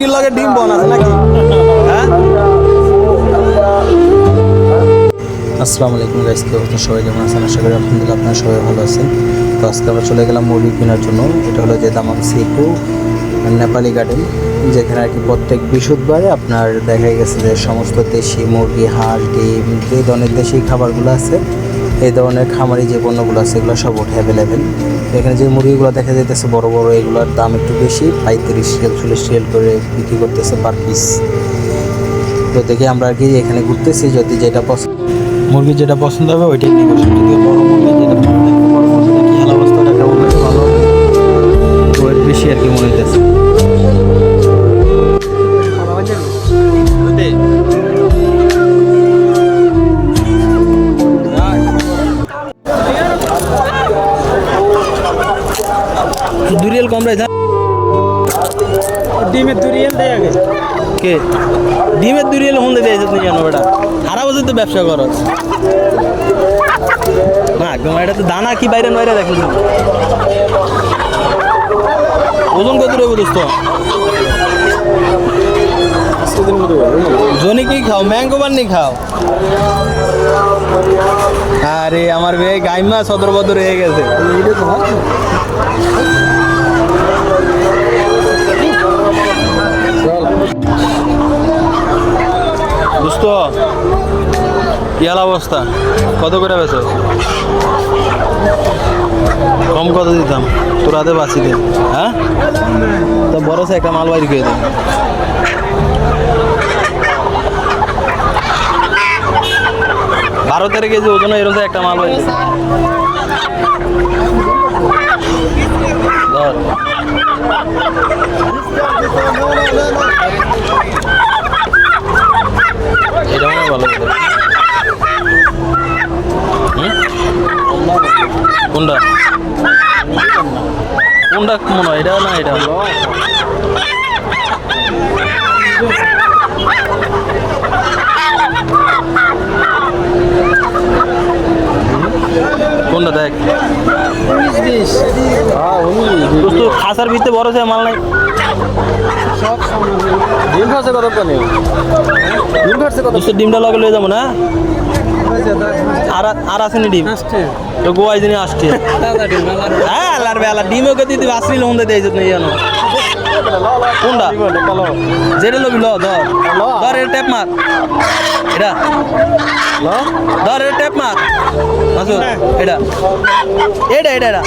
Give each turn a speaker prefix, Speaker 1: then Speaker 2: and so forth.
Speaker 1: মুরগির ডিম বন নাকি? হ্যাঁ? আসসালামু আলাইকুম গাইস কি অবস্থা? সবাই কেমন আছেন? আশা করি আলহামদুলিল্লাহ আপনারা সবাই ভালো আছেন। তো আজকে আমরা চলে গেলাম মুরগি কেনার জন্য। এটা হলো যে দামাম সিকু নেপালি গার্ডেন যেখানে আর কি প্রত্যেক বৃহস্পতিবারে আপনার দেখা গেছে যে সমস্ত দেশি মুরগি, হাঁস, ডিম, যে ধরনের দেশি খাবারগুলো আছে এই ধরনের খামারি যে পণ্যগুলো আছে, এগুলো সব ওঠে অ্যাভেলেবেল এখানে যে মুরগিগুলো দেখা যাইতেছে, বড় বড় এগুলোর দাম একটু বেশি, পঁয়ত্রিশ রিয়াল চল্লিশ রিয়াল করে বিক্রি করতেছে পার পিস তো দেখি আমরা আর কি এখানে ঘুরতেছি, যদি যেটা পছন্দ মুরগি যেটা পছন্দ হবে, ওইটাই নিব যদি বড় দুরিয়াল কম রাই
Speaker 2: ডিমের দুরিয়াল দেয় আগে
Speaker 1: কে? ডিমের দুরিয়াল হন্দে দিয়েছে তুমি জানো বেটা। সারা বছর তো ব্যবসা করো। না একদম এটা তো দানা কি বাইরে বাইরে দেখো ওজন কত রইব দোস্ত? জনি কি খাও? ম্যাঙ্গো বান্নি খাও? আরে আমার বে গাইমা সদর বদর হয়ে গেছে। দোস্ত ইয়াল অবস্থা? কত করে বেছো কম কত দিতাম? তোর হাতে বাঁচি দে হ্যাঁ? তো বড় একটা মাল বাইরে খেয়ে দে। বারো তেরো কেজি ওজন এরকম একটা মাল বাইরে ধর এটা মনে হয় ভালো কথা। হুম? কোনটা মনে হয় এটা না। এটা কোনটা দেখ? দোস্ত খাসার ভিতরে বড় সে মাল নাই।
Speaker 2: ডিম খাচ্ছে কত পানি। ডিম কত
Speaker 1: ডিমটা লগে লয়ে যাব না? আর আর আসেনি ডিম? তো গোয়াই দিনে আসছে। হ্যাঁ আল্লাহর বেলা ডিমও কে দিতে আসলি লোন দিতে এইজত নেই জানো। কোনটা? যেটা লবি ল ধর। ধর এটা ট্যাপ মার। এটা। ধর এটা ট্যাপ মার। মাসুদ এটা। এটা এটা এটা।